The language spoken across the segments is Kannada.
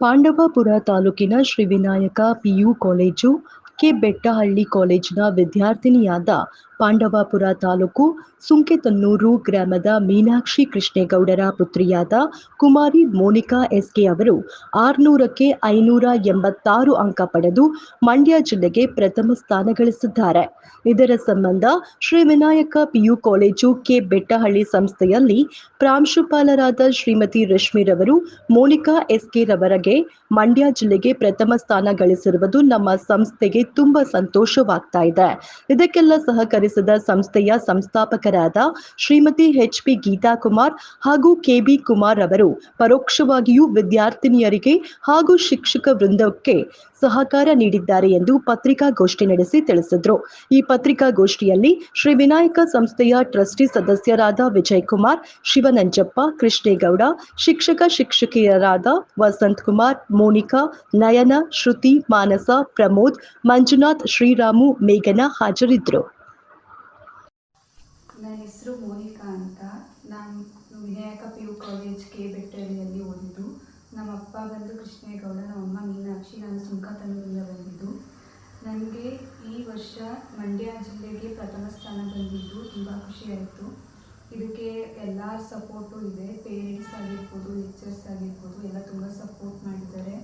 ಪಾಂಡವಪುರ ತಾಲೂಕಿನ Shri Vinayaka PU college K Bettahalli ಕಾಲೇಜಿನ ವಿದ್ಯಾರ್ಥಿನಿಯಾದ ಪಾಂಡವಪುರ ತಾಲೂಕು ಸುಂಕೆತನ್ನೂರು ಗ್ರಾಮದ ಮೀನಾಕ್ಷಿ ಕೃಷ್ಣೇಗೌಡರ ಪುತ್ರಿಯಾದ ಕುಮಾರಿ ಮೋನಿಕಾ ಎಸ್ಕೆ ಅವರು ಆರುನೂರಕ್ಕೆ ಐನೂರ ಎಂಬತ್ತಾರು ಅಂಕ ಪಡೆದು ಮಂಡ್ಯ ಜಿಲ್ಲೆಗೆ ಪ್ರಥಮ ಸ್ಥಾನ ಗಳಿಸಿದ್ದಾರೆ. ಇದರ ಸಂಬಂಧ Shri Vinayaka PU college K Bettahalli ಸಂಸ್ಥೆಯಲ್ಲಿ ಪ್ರಾಂಶುಪಾಲರಾದ ಶ್ರೀಮತಿ ರಶ್ಮಿರವರು ಮೋನಿಕಾ ಎಸ್ಕೆ ರವರಿಗೆ ಮಂಡ್ಯ ಜಿಲ್ಲೆಗೆ ಪ್ರಥಮ ಸ್ಥಾನ ಗಳಿಸಿರುವುದು ನಮ್ಮ ಸಂಸ್ಥೆಗೆ ತುಂಬಾ ಸಂತೋಷವಾಗ್ತಾ ಇದೆ. ಇದಕ್ಕೆಲ್ಲ ಸಹಕರಿಸಿದ ಸಂಸ್ಥೆಯ ಸಂಸ್ಥಾಪಕರಾದ ಶ್ರೀಮತಿ ಎಚ್ ಪಿ ಗೀತಾ ಕುಮಾರ್ ಹಾಗೂ ಕೆಬಿ ಕುಮಾರ್ ಅವರು ಪರೋಕ್ಷವಾಗಿಯೂ ವಿದ್ಯಾರ್ಥಿನಿಯರಿಗೆ ಹಾಗೂ ಶಿಕ್ಷಕ ವೃಂದಕ್ಕೆ ಸಹಕಾರ ನೀಡಿದ್ದಾರೆ ಎಂದು ಪತ್ರಿಕಾಗೋಷ್ಠಿ ನಡೆಸಿ ತಿಳಿಸಿದ್ರು. ಈ ಪತ್ರಿಕಾಗೋಷ್ಠಿಯಲ್ಲಿ ಶ್ರೀ ವಿನಾಯಕ ಸಂಸ್ಥೆಯ ಟ್ರಸ್ಟಿ ಸದಸ್ಯರಾದ ವಿಜಯ್ ಕುಮಾರ್ ಶಿವನಂಜಪ್ಪ, ಕೃಷ್ಣೇಗೌಡ, ಶಿಕ್ಷಕ ಶಿಕ್ಷಕಿಯರಾದ ವಸಂತ್ ಕುಮಾರ್ ಮೋನಿಕಾ, ನಯನ, ಶ್ರುತಿ, ಮಾನಸ, ಪ್ರಮೋದ್, ಮಂಜುನಾಥ್, ಶ್ರೀರಾಮು, ಮೇಘನ ಹಾಜರಿದ್ದರು. ಹೆಸರು ಮೋನಿಕಾ ಅಂತ. ನಾನು Vinayaka P U college K ಬೆಟ್ಟಳ್ಳಿಯಲ್ಲಿ ಓದಿದ್ದು. ನಮ್ಮ ಅಪ್ಪ ಬಂದು ಕೃಷ್ಣೇಗೌಡ ನಮ್ಮಮ್ಮ ಮೀನಾಕ್ಷಿ, ನಾನು ಸುಂಕತನೂರಿಂದ ಬಂದಿದ್ದು. ನನಗೆ ಈ ವರ್ಷ ಮಂಡ್ಯ ಜಿಲ್ಲೆಗೆ ಪ್ರಥಮ ಸ್ಥಾನ ಬಂದಿದ್ದು ತುಂಬ ಖುಷಿಯಾಯಿತು ಇದಕ್ಕೆ ಎಲ್ಲರ ಸಪೋರ್ಟು ಇದೆ. ಪೇರೆಂಟ್ಸ್ ಆಗಿರ್ಬೋದು ಲೆಕ್ಚರ್ಸ್ ಆಗಿರ್ಬೋದು, ಎಲ್ಲ ತುಂಬ ಸಪೋರ್ಟ್ ಮಾಡಿದ್ದಾರೆ.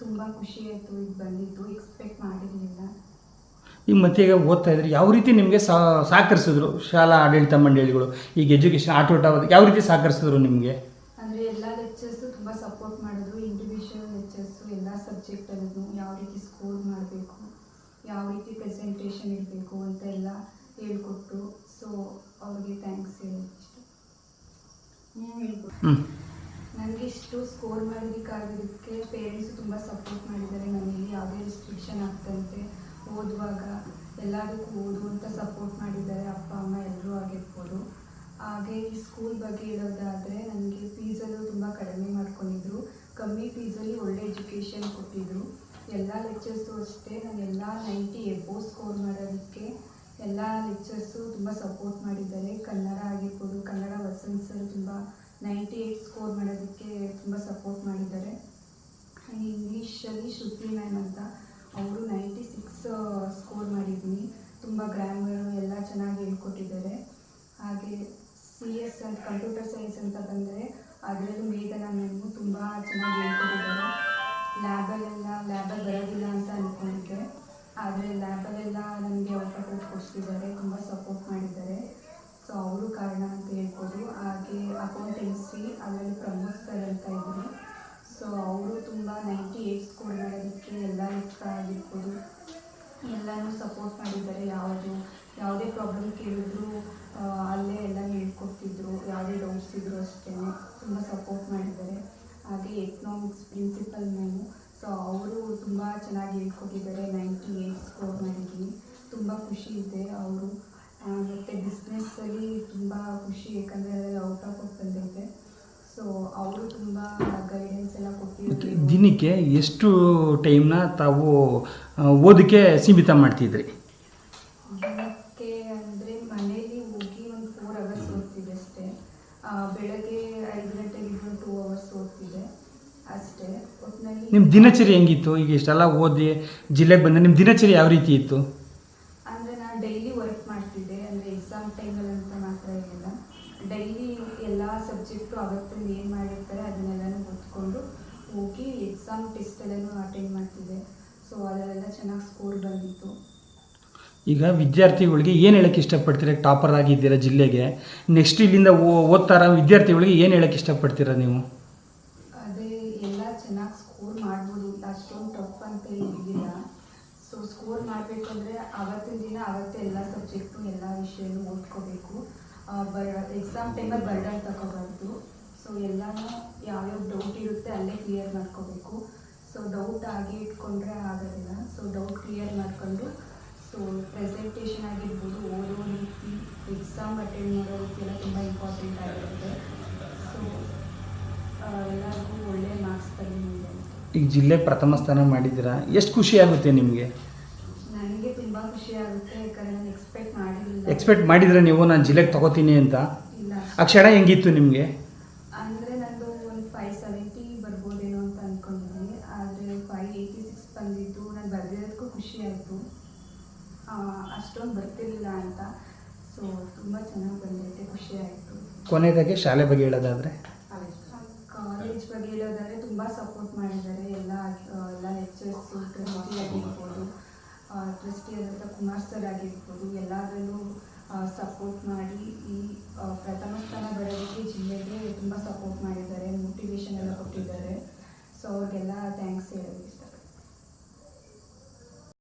ತುಂಬ ಖುಷಿಯಾಯಿತು ಇದು ಬಂದಿದ್ದು. ಎಕ್ಸ್ಪೆಕ್ಟ್ ಮಾಡಿರಲಿಲ್ಲ ಈಗ ಮತ್ತೆ ಈಗ ಓದ್ತಾ ಇದ್ರಿ. ಯಾವ ರೀತಿ ನಿಮಗೆ ಸಹಕರಿಸಿದ್ರು ಶಾಲಾ ಆಡಳಿತ ಮಂಡಳಿಗಳು? ಈಗ ಎಜುಕೇಷನ್ ಆಟೋಟ ಯಾವ ರೀತಿ ಸಹಕರಿಸಿದ್ರು ನಿಮಗೆ? ಅಂದರೆ ಎಲ್ಲ ಲೆಕ್ಚರ್ಸು ತುಂಬ ಸಪೋರ್ಟ್ ಮಾಡಿದ್ರು. ಇಂಡಿವಿಜುವಲ್ ಲೆಕ್ಚರ್ಸು ಎಲ್ಲ ಸಬ್ಜೆಕ್ಟಲ್ಲೂ ಯಾವ ರೀತಿ ಸ್ಕೋರ್ ಮಾಡಬೇಕು ಯಾವ ರೀತಿ ಪ್ರೆಸೆಂಟೇಷನ್ ಇರಬೇಕು ಅಂತ ಎಲ್ಲ ಹೇಳ್ಕೊಟ್ಟು ಸೊ ಅವ್ರಿಗೆ ಥ್ಯಾಂಕ್ಸ್ ಹೇಳೋಕ್ಕೆ ನನಗೆ ಇಷ್ಟು ಸ್ಕೋರ್ ಮಾಡೋದಕ್ಕಾಗಿದ್ದಕ್ಕೆ ಪೇರೆಂಟ್ಸು ತುಂಬ ಸಪೋರ್ಟ್ ಮಾಡಿದ್ದಾರೆ. ನನಗೆ ಯಾವುದೇ ರಿಸ್ಟ್ರಿಕ್ಷನ್ ಆಗ್ತಂತೆ. ಓದುವಾಗ ಎಲ್ಲದಕ್ಕೂ ಓದು ಅಂತ ಸಪೋರ್ಟ್ ಮಾಡಿದ್ದಾರೆ ಅಪ್ಪ, ಅಮ್ಮ ಎಲ್ಲರೂ ಆಗಿರ್ಬೋದು. ಹಾಗೆ ಈ ಸ್ಕೂಲ್ ಬಗ್ಗೆ ಹೇಳೋದಾದರೆ ನನಗೆ ಫೀಸಲ್ಲೂ ತುಂಬ ಕಡಿಮೆ ಮಾಡ್ಕೊಂಡಿದ್ರು. ಕಮ್ಮಿ ಫೀಸಲ್ಲಿ ಒಳ್ಳೆ ಎಜುಕೇಷನ್ ಕೊಟ್ಟಿದ್ರು. ಎಲ್ಲ ಲೆಕ್ಚರ್ಸು ಅಷ್ಟೇ, ನಾನು ಎಲ್ಲ ನೈಂಟಿ ಎಬೋ ಸ್ಕೋರ್ ಮಾಡೋದಕ್ಕೆ ಎಲ್ಲ ಲೆಕ್ಚರ್ಸು ತುಂಬ ಸಪೋರ್ಟ್ ಮಾಡಿದ್ದಾರೆ. ಕನ್ನಡ ಆಗಿರ್ಬೋದು, ಕನ್ನಡ ಸರ್ ತುಂಬ ನೈಂಟಿ ಏಯ್ಟ್ ಸ್ಕೋರ್ ಮಾಡೋದಕ್ಕೆ ತುಂಬ ಸಪೋರ್ಟ್ ಮಾಡಿದ್ದಾರೆ. ಇಂಗ್ಲೀಷಲ್ಲಿ ಶ್ರುತಿ ಮ್ಯಾಮ್ ಅಂತ, ಅವರು ನೈಂಟಿ ಸಿಕ್ಸ್ ಸ್ಕೋರ್ ಮಾಡಿದ್ದೀನಿ. ತುಂಬ ಗ್ರಾಮರು ಎಲ್ಲ ಚೆನ್ನಾಗಿ ಹೇಳ್ಕೊಟ್ಟಿದ್ದಾರೆ. ಹಾಗೆ ಸಿ ಎಸ್ ಅಂತ ಕಂಪ್ಯೂಟರ್ ಸೈನ್ಸ್ ಅಂತ ಬಂದರೆ ಅದರಲ್ಲೂ ಮೇಘನಾ ಮ್ಯಾಮು ತುಂಬ ಚೆನ್ನಾಗಿ ಹೇಳ್ಕೊಟ್ಟಿದ್ದಾರೆ. ಲ್ಯಾಬಲ್ಲೆಲ್ಲ ಲ್ಯಾಬಲ್ಲಿ ಬರೋದಿಲ್ಲ ಅಂತ ಅಂದ್ಕೊಂಡಿದ್ದೆ ಆದರೆ ಲ್ಯಾಬಲ್ಲೆಲ್ಲ ನನಗೆ ಅವಕಾಶ ಕೊಡಿಸಿದ್ದಾರೆ ತುಂಬ ಸಪೋರ್ಟ್ ಮಾಡಿದ್ದಾರೆ ಸೊ ಅವರು ಕಾರಣ ಅಂತ ಹೇಳ್ಬೋದು ಹಾಗೆ ಅಕೌಂಟೆನ್ಸಿ ಅದರಲ್ಲಿ ಪ್ರಮೋದ್ ಸರ್ ಅಂತ ಇದ್ದರು ಸೊ ಅವರು ತುಂಬ ನೈಂಟಿ ಏಯ್ಟ್ ಸ್ಕೋರ್ ಮಾಡೋದಕ್ಕೆ ಎಲ್ಲ ಲೆಕ್ಕ ಆಗಿರ್ಬೋದು ಎಲ್ಲನೂ ಸಪೋರ್ಟ್ ಮಾಡಿದ್ದಾರೆ ಯಾವುದು ಯಾವುದೇ ಪ್ರಾಬ್ಲಮ್ ಕೇಳಿದ್ರು ಆ, ಅಲ್ಲೇ ಎಲ್ಲ ಹೇಳ್ಕೊಡ್ತಿದ್ರು ಯಾವುದೇ ಡೌಟ್ಸ್ ಇದ್ದರೂ ಅಷ್ಟೇ ತುಂಬ ಸಪೋರ್ಟ್ ಮಾಡಿದ್ದಾರೆ ಹಾಗೆ ಎಕನಾಮಿಕ್ಸ್ ಪ್ರಿನ್ಸಿಪಲ್ ಮ್ಯಾಮು ಸೊ ಅವರು ತುಂಬ ಚೆನ್ನಾಗಿ ಹೇಳ್ಕೊಟ್ಟಿದ್ದಾರೆ ನೈಂಟಿ ಏಯ್ಟ್ ಸ್ಕೋರ್ ಮಾಡಿದ್ದೀನಿ. ತುಂಬ ಖುಷಿ ಇದೆ ಅವರು. ಮತ್ತು ಬಿಸ್ನೆಸ್ಸಲ್ಲಿ ತುಂಬ ಖುಷಿ ಯಾಕಂದರೆ ಅದರಲ್ಲಿ ಔಟ್ ಆಫ್ ಬಂದೈತೆ ಸೊ ಅವರು ತುಂಬ ಗೈಡೆನ್ಸ್ ಎಲ್ಲ ಕೊಟ್ಟಿದ್ದಾರೆ ದಿನಕ್ಕೆ ಎಷ್ಟು ಟೈಮ್ನ ತಾವು ಓದಕ್ಕೆ ಸೀಮಿತ ಮಾಡ್ತಿದ್ರಿ? ದಿನಕ್ಕೆ ಅಂದರೆ ಮನೇಲಿ ಹೋಗಿ ಒಂದು ಫೋರ್ ಅವರ್ಸ್ ಓದ್ತಿದೆ ಅಷ್ಟೇ. ಬೆಳಗ್ಗೆ ಐದು ಗಂಟೆಗೆ ಟೂ ಅವರ್ಸ್ ಓದ್ತಿದೆ ಅಷ್ಟೇ. ನಿಮ್ಮ ದಿನಚರಿ ಹೆಂಗಿತ್ತು? ಈಗ ಇಷ್ಟೆಲ್ಲ ಓದಿ ಜಿಲ್ಲೆಗೆ ಬಂದ ನಿಮ್ಮ ದಿನಚರಿ ಯಾವ ರೀತಿ ಇತ್ತು? ಅಂದರೆ ನಾನು ಡೈಲಿ ವರ್ಕ್ ಮಾಡ್ತಿದ್ದೆ ಅಂದರೆ ಎಕ್ಸಾಮ್ ಅಂತ ಮಾತ್ರ ಇರಲಿಲ್ಲ ಡೈಲಿ ಎಲ್ಲ ಸಬ್ಜೆಕ್ಟು ಅವತ್ತಿಂದ ಏನು ಮಾಡಿರ್ತಾರೆ ಅದನ್ನೆಲ್ಲನೂ ಓದ್ಕೊಂಡು ಹೋಗಿ ಎಕ್ಸಾಮ್ ಟೆಸ್ಟ್ ಎಲ್ಲನೂ ಅಟೆಂಡ್ ಮಾಡ್ತಿದ್ದೆ. ಸೊ ಅದರಲ್ಲೆಲ್ಲ ಚೆನ್ನಾಗಿ ಸ್ಕೋರ್ ಬಂದಿತ್ತು. ಈಗ ವಿದ್ಯಾರ್ಥಿಗಳಿಗೆ ಏನು ಹೇಳಕ್ಕೆ ಇಷ್ಟಪಡ್ತೀರಾ? ಟಾಪರ್ ಆಗಿದ್ದೀರಾ ಜಿಲ್ಲೆಗೆ. ನೆಕ್ಸ್ಟ್ ಇಲ್ಲಿಂದ ಓದ್ತಾರ? ವಿದ್ಯಾರ್ಥಿಗಳಿಗೆ ಏನು ಹೇಳಕ್ಕೆ ಇಷ್ಟಪಡ್ತೀರಾ ನೀವು ಅದೇ ಎಲ್ಲ ಚೆನ್ನಾಗಿ ಸ್ಕೋರ್ ಮಾಡ್ಬೋದು ಅಷ್ಟೊಂದು ಟಫ್ ಅಂತ ಇರಲಿಲ್ಲ ಸೊ ಸ್ಕೋರ್ ಮಾಡಬೇಕಂದ್ರೆ ಅವತ್ತಿನ ದಿನ ಅವತ್ತೇ ಎಲ್ಲ ಸಬ್ಜೆಕ್ಟು ಎಲ್ಲ ವಿಷಯನೂ ಓದ್ಕೋಬೇಕು. ಬರ್ ಎಕ್ಸಾಮ್ ಟೈಮಲ್ಲಿ ಬರ್ಡನ್ ತಗೋಬಾರ್ದು. ಸೊ ಎಲ್ಲನೂ ಯಾವ್ಯಾವ ಡೌಟ್ ಇರುತ್ತೆ ಅಲ್ಲೇ ಕ್ಲಿಯರ್ ಮಾಡ್ಕೋಬೇಕು. ಸೊ ಡೌಟ್ ಹಾಗೆ ಇಟ್ಕೊಂಡ್ರೆ ಆಗೋದಿಲ್ಲ. ಸೊ ಡೌಟ್ ಕ್ಲಿಯರ್ ಮಾಡ್ಕೊಂಡು ಸೊ ಪ್ರೆಸೆಂಟೇಷನ್ ಆಗಿರ್ಬೋದು, ಓದೋ ರೀತಿ ಎಕ್ಸಾಮ್ ಅಟೆಂಡ್ ಮಾಡೋ ರೀತಿ ಎಲ್ಲ ತುಂಬ ಇಂಪಾರ್ಟೆಂಟ್ ಆಗಿರುತ್ತೆ. ಸೊ ಎಲ್ಲರಿಗೂ ಒಳ್ಳೆ ಮಾರ್ಕ್ಸ್ ತಗೊಂಡಿದೆ ಈಗ ಜಿಲ್ಲೆ ಪ್ರಥಮ ಸ್ಥಾನ ಮಾಡಿದ್ದೀರಾ? ಎಷ್ಟು ಖುಷಿ ಆಗುತ್ತೆ ನಿಮಗೆ? ಖುಷಿ ಆಗುತ್ತೆ ಯಾಕಂದ್ರೆ ನಾನು ಎಕ್ಸ್ಪೆಕ್ಟ್ ಮಾಡಿರಲಿಲ್ಲ. ಎಕ್ಸ್ಪೆಕ್ಟ್ ಮಾಡಿದ್ರೆ ನೀವು ನಾನು ಜಿಲ್ಲೆಗೆ ತಗೋತೀನಿ ಅಂತ? ಇಲ್ಲ. ಅಕ್ಷರ ಹೆಂಗಿತ್ತು ನಿಮಗೆ? ಅಂದರೆ ನಾನು ಒಂದು ಫೈವ್ ಸೆವೆಂಟಿ ಬರ್ಬೋದೇನೋ ಅಂತ ಅಂದ್ಕೊಂಡಿದ್ದೀನಿ ಆದರೆ ಫೈವ್ ಏಯ್ಟಿ ಸಿಕ್ಸ್ ಬಂದಿದ್ದು ನಾನು ಬರ್ದಿರೋದಕ್ಕೂ ಖುಷಿ ಆಯಿತು. ಅಷ್ಟೊಂದು ಬರ್ತಿರಲಿಲ್ಲ ಅಂತ. ಸೊ ತುಂಬ ಚೆನ್ನಾಗಿ ಬಂದೈತೆ ಖುಷಿ ಆಯಿತು. ಕೊನೆಯದಾಗಿ ಶಾಲೆ ಬಗ್ಗೆ ಹೇಳೋದಾದರೆ? ಕಾಲೇಜ್ ಬಗ್ಗೆ ಹೇಳೋದಾದರೆ ತುಂಬ ಸಪೋರ್ಟ್ ಮಾಡಿದ್ದಾರೆ. ಎಲ್ಲ ಎಲ್ಲ ಲೆಕ್ಚರ್ಸು ಪ್ರತಿ ಆಗಿರ್ಬೋದು ಟ್ರಸ್ಟಿ ಆದಂಥ ಕುಮಾರ್ ಸರ್ ಆಗಿರ್ಬೋದು ಎಲ್ಲದರಲ್ಲೂ ಸಪೋರ್ಟ್ ಮಾಡಿ ಈ